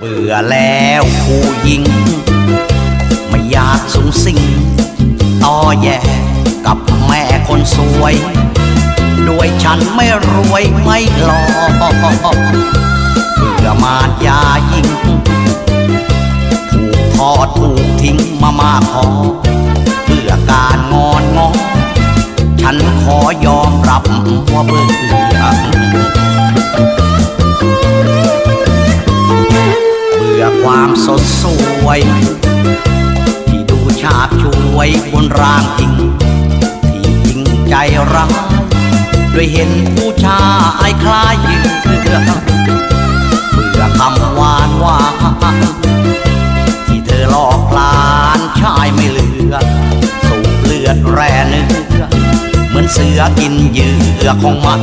เบื่อแล้วผู้หญิง ไม่อยากสูงสิงต่อแย่กับแม่คนสวย ด้วยฉันไม่รวยไม่หล่อเบื่อมารยายิ่งถูกทอดถูกทิ้งมามากพอเพื่อการงอนงอ ฉันขอยอมรับว่าเบื่อ ความสดสวย ที่ดูชาบช่วยบนร่างจริง ที่จริงใจร้ายด้วยเห็นผู้ชายคล้ายยิงเถื่อเบื่อคำหวานหวานที่เธอหลอกลานชายไม่เหลือ สูบเลือดแร่เนื้อเหมือนเสือกินเหยื่อของมัน